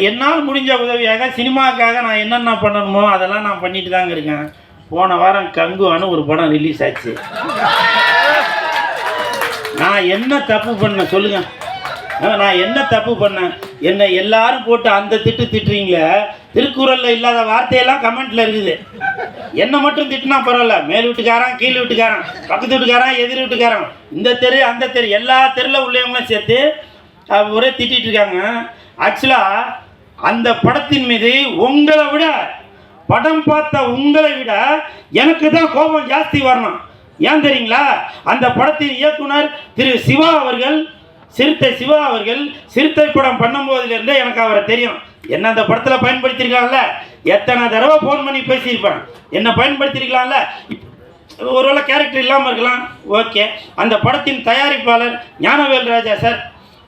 என்னால் முடிஞ்ச உதவியாக சினிமாக்காக நான் என்னென்ன பண்ணணுமோ அதெல்லாம் நான் பண்ணிட்டு தாங்க இருக்கேன். போன வாரம் கங்குவான்னு ஒரு படம் ரிலீஸ் ஆச்சு. நான் என்ன தப்பு பண்ணேன் சொல்லுங்க. ஆ, நான் என்ன தப்பு பண்ணேன்? என்னை எல்லாரும் போட்டு அந்த திட்டு திட்டுறீங்களே திருக்குறளில் இல்லாத வார்த்தையெல்லாம் கமெண்ட்ல இருக்குது. என்னை மட்டும் திட்டினா பரவாயில்ல. மேல் வீட்டுக்காரன் கீழ் வீட்டுக்காரன் பக்கத்து வீட்டுக்காரன் எதிர் வீட்டுக்காரன். இந்த தெரு அந்த தெரு எல்லா தெருல உள்ளவங்களும் சேர்த்து ஒரே திட்டிகிட்டு இருக்காங்க. ஆக்சுவலாக அந்த படத்தின் மீது உங்களை விட படம் பார்த்த உங்களை விட எனக்கு தான் கோபம் ஜாஸ்தி வரணும். ஏன் தெரியுங்களா? அந்த படத்தின் இயக்குனர் திரு சிவா அவர்கள் சிறுத்தை சிவா அவர்கள் சிறுத்தை படம் பண்ணும்போதுலேருந்தே எனக்கு அவரை தெரியும். என்ன அந்த படத்தில் பயன்படுத்தியிருக்காங்கல்ல? எத்தனை தடவை ஃபோன் பண்ணி பேசியிருப்பேன். என்ன பயன்படுத்தியிருக்கலாம்ல? ஒருவேளை கேரக்டர் இல்லாமல் இருக்கலாம். ஓகே அந்த படத்தின் தயாரிப்பாளர் ஞானவேல் ராஜா சார்.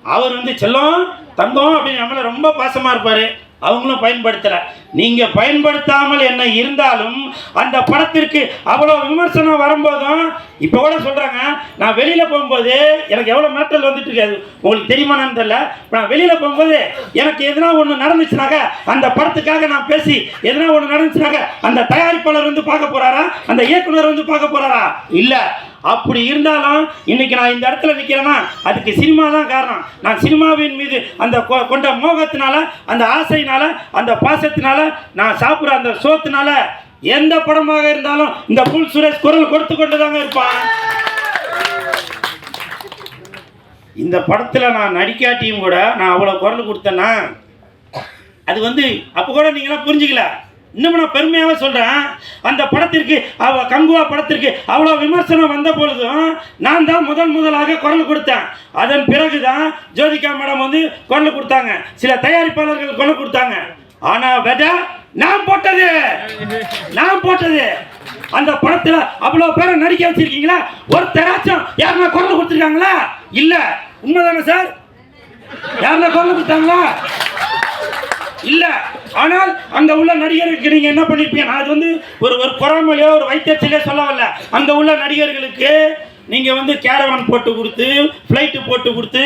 அவர் வந்து செல்லம் தங்கம் அப்படின்னு நம்மளை ரொம்ப பாசமாக இருப்பார். அவங்களும் பயன்படுத்தலை. நீங்கள் பயன்படுத்தாமல் என்ன இருந்தாலும் அந்த படத்திற்கு அவ்வளோ விமர்சனம் வரும்போதும் இப்போ கூட சொல்கிறாங்க நான் வெளியில் போகும்போது எனக்கு எவ்வளோ மேட்டல் வந்துட்டு இருக்காது. உங்களுக்கு தெரியுமான்னு தெரியல? நான் வெளியில் போகும்போது எனக்கு எதனா ஒன்று நடந்துச்சுனாக்க அந்த படத்துக்காக நான் பேசி எதனா ஒன்று நடந்துச்சுனாக்க அந்த தயாரிப்பாளர் வந்து பார்க்க போகிறாரா அந்த இயக்குனர் வந்து பார்க்க போகிறாரா இல்லை. அப்படி இருந்தாலும் இன்னைக்கு நான் இந்த இடத்துல நிற்கிறேன்னா அதுக்கு சினிமா தான் காரணம். நான் சினிமாவின் மீது அந்த கொ- கொண்ட மோகத்தினால அந்த ஆசையினால அந்த பாசத்தினால நான் சாப்பிட்ற அந்த சோத்தினால எந்த படமாக இருந்தாலும் இந்த புல் சுரேஷ் குரல் கொடுத்து கொண்டு தாங்க இருப்பான். இந்த படத்தில் நான் நடிக்காட்டியும் கூட நான் அவ்வளோ குரல் கொடுத்தேன்னா அது வந்து அப்போ கூட நீங்களாம் புரிஞ்சுக்கல. இன்னும் நான் பெருமையாக சொல்கிறேன் அந்த படத்திற்கு அவ கங்குவா படத்திற்கு அவ்வளோ விமர்சனம் வந்த பொழுதும் நான் தான் முதன் முதலாக குரல் கொடுத்தேன். அதன் பிறகு தான் ஜோதிகா மேடம் வந்து குரல் கொடுத்தாங்க. சில தயாரிப்பாளர்கள் குரல் கொடுத்தாங்க. ஆனால் விதை நான் போட்டது. நான் போட்டது. அந்த படத்தில் அவ்வளோ பேரை நடிக்க வச்சிருக்கீங்களா? ஒருத்தராச்சும் யாருன்னா குரல் கொடுத்துருக்காங்களா? இல்லை. உண்மைதானே சார்? யாருன்னா குரல் கொடுத்தாங்களா? இல்ல. ஆனால் அங்க உள்ள நடிகர்களுக்கு நீங்க என்ன பண்ணிருப்பீங்க? நான் அது வந்து ஒரு ஒரு பொறாமலையோ ஒரு வைத்தியத்திலே சொல்ல வரல அங்க உள்ள நடிகர்களுக்கு நீங்கள் வந்து கேரவான் போட்டு கொடுத்து ஃப்ளைட்டு போட்டு கொடுத்து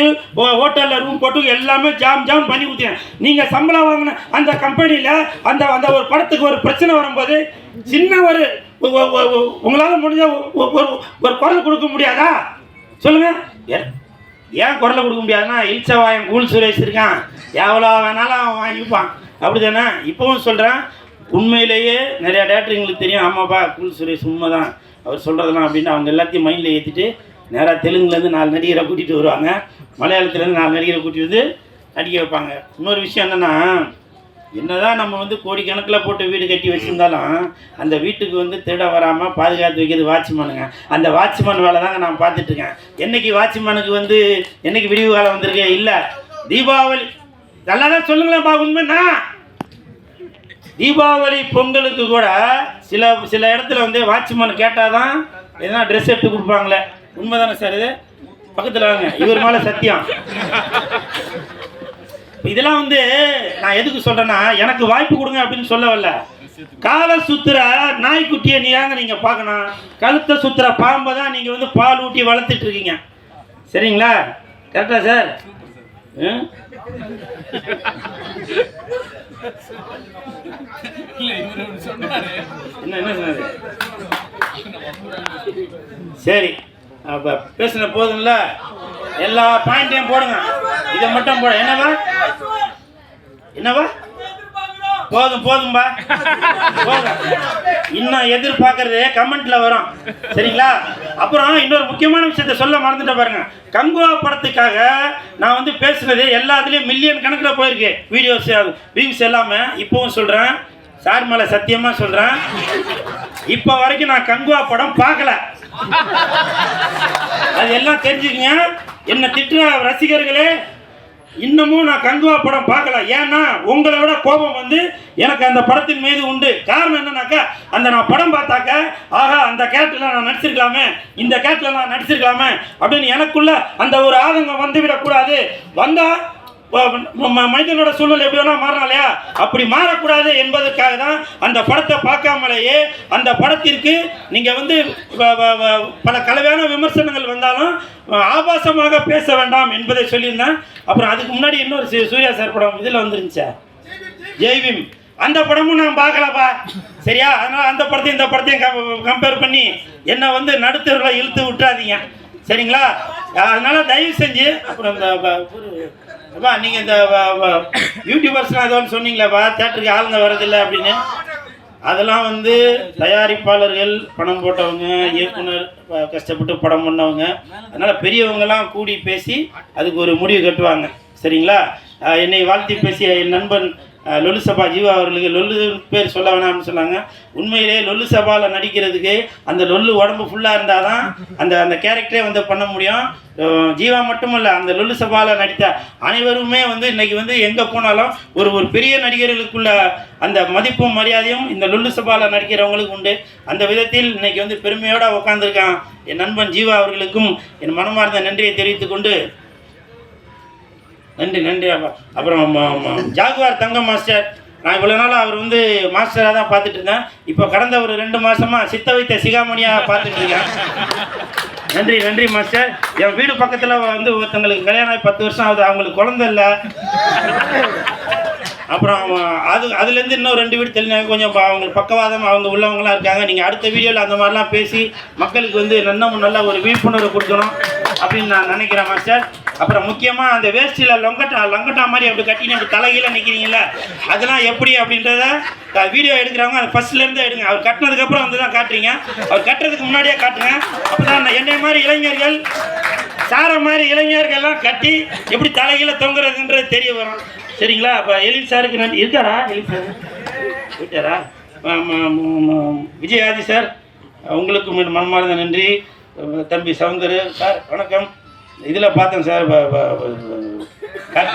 ஹோட்டலில் ரூம் போட்டு எல்லாமே ஜாம் ஜாம் பண்ணி கொடுத்தீங்க. நீங்கள் சம்பளம் வாங்கின அந்த கம்பெனியில் அந்த அந்த ஒரு படத்துக்கு ஒரு பிரச்சனை வரும்போது சின்ன ஒரு உங்களால் முடிஞ்ச ஒரு ஒரு குரல் கொடுக்க முடியாதா? சொல்லுங்கள் ஏன் ஏன் குரலை கொடுக்க முடியாதுன்னா இல்சவாயம் கூல் சுரேஷ் இருக்கான். எவ்வளோ வேணாலும் அவன் வாங்கிப்பான். அப்படி தானே இப்போவும் சொல்கிறேன் உண்மையிலேயே நிறையா டேரக்டருங்களுக்கு தெரியும். ஆமாப்பா கூல் சுரேஷ் உண்மை தான் அவர் சொல்கிறதெல்லாம் அப்படின்னு அவங்க எல்லாத்தையும் மைண்டில் ஏற்றிட்டு நேராக தெலுங்குலேருந்து நாலு நடிகரை கூட்டிகிட்டு வருவாங்க. மலையாளத்துலேருந்து நாலு நடிகரை கூட்டிகிட்டு வந்து நடிக்க வைப்பாங்க. இன்னொரு விஷயம் என்னென்னா என்னதான் நம்ம வந்து கோடிக்கணக்கில் போட்டு வீடு கட்டி வச்சிருந்தாலும் அந்த வீட்டுக்கு வந்து திருட வராமல் பாதுகாத்து வைக்கிறது வாட்ச்மேனுங்க. அந்த வாட்ச்மேன் வேலை தாங்க நான் பார்த்துட்ருக்கேன். என்றைக்கு என்னைக்கு வாட்ச்மேனுக்கு வந்து என்னைக்கு விடிவு காலம் வந்திருக்கு? இல்லை. தீபாவளி. நல்லா தான் சொல்லுங்களேன்ப்பா உண்மைண்ணா தீபாவளி பொங்கலுக்கு கூட சில சில இடத்துல வந்து வாட்ச்மேன் கேட்டால் தான் எதனா ட்ரெஸ் எடுத்து கொடுப்பாங்களே. உண்மைதானே சார் இது? பக்கத்தில் வாங்க. இவர் மேலே சத்தியம். இதெல்லாம் வந்து நான் எதுக்கு சொல்கிறேன்னா எனக்கு வாய்ப்பு கொடுங்க அப்படின்னு சொல்ல வரல. காலை சுத்துற நாய்க்குட்டியை நீங்க நீங்க பார்க்கணும்? கழுத்தை சுத்துற பாம்பை தான் நீங்க வந்து பால் ஊட்டி வளர்த்துட்டு இருக்கீங்க. சரிங்களா? கரெக்டா சார் என்ன என்ன சொன்னாரு? சரி அப்ப பேசின போதும்ல? எல்லா பாயிண்ட்டையும் போடுங்க. இதை மட்டும் போட. என்னவா? என்னவா? போதும் போதும்பா. போதும். இன்னும் எதிர்பார்க்கறது கமெண்ட்ல வரும். சரிங்களா? அப்புறம் இன்னொரு முக்கியமான விஷயத்த சொல்ல மறந்துட்ட பாருங்க. கங்குவா படத்துக்காக நான் வந்து பேசுனது எல்லாத்துலேயும் மில்லியன் கணக்கில் போயிருக்கு. வீடியோஸ் வியூஸ் எல்லாமே இப்போவும் சொல்கிறேன் சார் மேலே சத்தியமாக சொல்கிறேன் இப்போ வரைக்கும் நான் கங்குவா படம் பார்க்கல. அது எல்லாம் தெரிஞ்சுக்கங்க. என்ன திட்டுற ரசிகர்களே இன்னமும் நான் கங்குவா படம் பார்க்கல. ஏன்னா உங்களை விட கோபம் வந்து எனக்கு அந்த படத்தின் மீது உண்டு. காரணம் என்னன்னாக்கா அந்த நான் படம் பார்த்தாக்க ஆகா அந்த கேரக்டரில் நான் நடிச்சிருக்கலாமே இந்த கேரக்டரில் நான் நடிச்சிருக்கலாமே அப்படின்னு எனக்குள்ள அந்த ஒரு ஆதங்கம் வந்து விடக்கூடாது வந்தால் மனிதனோட சூழ்நிலை எப்படி வேணா மாறலாம் இல்லையா? அப்படி மாறக்கூடாது என்பதற்காக தான் அந்த படத்தை பார்க்காமலேயே அந்த படத்திற்கு நீங்கள் வந்து வ- பல கலவையான விமர்சனங்கள் வந்தாலும் ஆபாசமாக பேச வேண்டாம் என்பதை சொல்லியிருந்தேன். அப்புறம் அதுக்கு முன்னாடி இன்னொரு சூர்யா சார் படம் இதில் வந்துருந்துச்சா? ஜெய்விம் அந்த படமும் நான் பார்க்கலப்பா. சரியா? அதனால் அந்த படத்தையும் இந்த படத்தையும் கம்பேர் பண்ணி என்னை வந்து நடுத்தருவில் இழுத்து விட்டுறாதீங்க. சரிங்களா? அதனால் தயவு செஞ்சு அப்புறம் இந்த அப்பா நீங்கள் இந்த வ- யூடியூபர்ஸ்லாம் ஏதோ ஒன்று சொன்னீங்களேப்பா தேட்டருக்கு ஆளுங்க வரதில்லை அப்படின்னு. அதெல்லாம் வந்து தயாரிப்பாளர்கள் பணம் போட்டவங்க இயக்குனர் கஷ்டப்பட்டு படம் பண்ணவங்க. அதனால் பெரியவங்கெல்லாம் கூடி பேசி அதுக்கு ஒரு முடிவு கட்டுவாங்க. சரிங்களா? என்னை வாழ்த்தி பேசிய என் நண்பன் லொல்லு சபா ஜீவா அவர்களுக்கு லொல்லு பேர் சொல்ல வேணாம்னு சொன்னாங்க. உண்மையிலே லொல்லு சபாவில் நடிக்கிறதுக்கு அந்த லொல்லு உடம்பு ஃபுல்லாக இருந்தால் தான் அந்த அந்த கேரக்டரே வந்து பண்ண முடியும். ஜீவா மட்டும் இல்லை அந்த லொல்லு சபாவில் நடித்த அனைவருமே வந்து இன்றைக்கி வந்து எங்கே போனாலும் ஒரு ஒரு பெரிய நடிகர்களுக்குள்ள அந்த மதிப்பும் மரியாதையும் இந்த லொல்லு சபாவில் நடிக்கிறவங்களுக்கு உண்டு. அந்த விதத்தில் இன்றைக்கி வந்து பெருமையோடு உட்காந்துருக்கான் என் நண்பன் ஜீவா அவர்களுக்கும் என் மனமார்ந்த நன்றியை தெரிவித்துக்கொண்டு நன்றி நன்றி. அப்பா அப்புறம் ஜாகுவார் தங்கம் மாஸ்டர். நான் இவ்வளோ நாள் அவர் வந்து மாஸ்டராக தான் பார்த்துட்டு இருந்தேன். இப்போ கடந்த ஒரு ரெண்டு மாதமாக சித்த வைத்த சிகாமணியாக பார்த்துட்டு இருக்கேன். நன்றி நன்றி மாஸ்டர். என் வீடு பக்கத்தில் வந்து ஒருத்தங்களுக்கு கல்யாணம் ஆகி பத்து வருஷம் ஆகுது. அவங்களுக்கு குழந்தை இல்லை. அப்புறம் அது அதுலேருந்து இன்னும் ரெண்டு வீடு தெளினாங்க கொஞ்சம் அவங்களுக்கு பக்கவாதம் அவங்க உள்ளவங்களாம் இருக்காங்க. நீங்கள் அடுத்த வீடியோவில் அந்த மாதிரிலாம் பேசி மக்களுக்கு வந்து இன்னும் நல்ல ஒரு விழிப்புணர்வு கொடுக்கணும் அப்படின்னு நான் நினைக்கிறேன் மாஸ்டர். அப்புறம் முக்கியமாக அந்த வேஷ்டியில் லொங்கட்டா லங்கட்டா மாதிரி அப்படி கட்டின்னு அப்படி தலைகீழ நிற்கிறீங்கள அதெல்லாம் எப்படி அப்படின்றத வீடியோ எடுக்கிறவங்க அது ஃபஸ்ட்லேருந்தே எடுங்க. அவர் கட்டினதுக்கப்புறம் வந்து தான் காட்டுறீங்க. அவர் கட்டுறதுக்கு முன்னாடியே காட்டுங்க. அப்போ தான் என்னை மாதிரி இளைஞர்கள் சார மாதிரி இளைஞர்கள்லாம் கட்டி எப்படி தலைகீழ தொங்குறதுன்றது தெரிய வரும். சரிங்களா? அப்போ எழில் சாருக்கு நன்றி. இருக்காரா? எலின் சார்? விட்டாரா? விஜயாதி சார் உங்களுக்கு மனமார்ந்த நன்றி. தம்பி சவுந்தர் சார் வணக்கம். இதில் பார்த்தேன் சார் ப-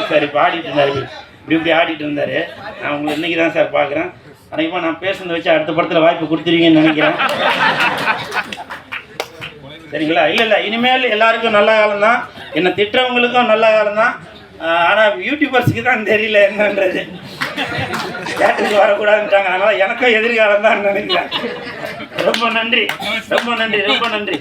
சார் இப்போ ஆடிட்டு இருந்தார். இப்படி இப்படி ஆடிட்டு இருந்தார். நான் உங்களை இன்றைக்கி தான் சார் பார்க்குறேன். அன்றைக்குமா நான் பேசுனதை வச்சு அடுத்த படத்தில் வாய்ப்பு கொடுத்துருவீங்கன்னு நினைக்கிறேன். சரிங்களா? இல்லை இல்லை இனிமேல் எல்லாருக்கும் நல்ல காலம் தான் என்னை திட்டுறவங்களுக்கும் நல்ல காலம் தான் ஆனால் யூடியூபர்ஸுக்கு தான் தெரியல என்னன்றது. தேட்டருக்கு வரக்கூடாதுன்ட்டாங்க. அதனால் எனக்கும் எதிர்காலம் தான் நினைக்கிறேன். ரொம்ப நன்றி. ரொம்ப நன்றி ரொம்ப நன்றி.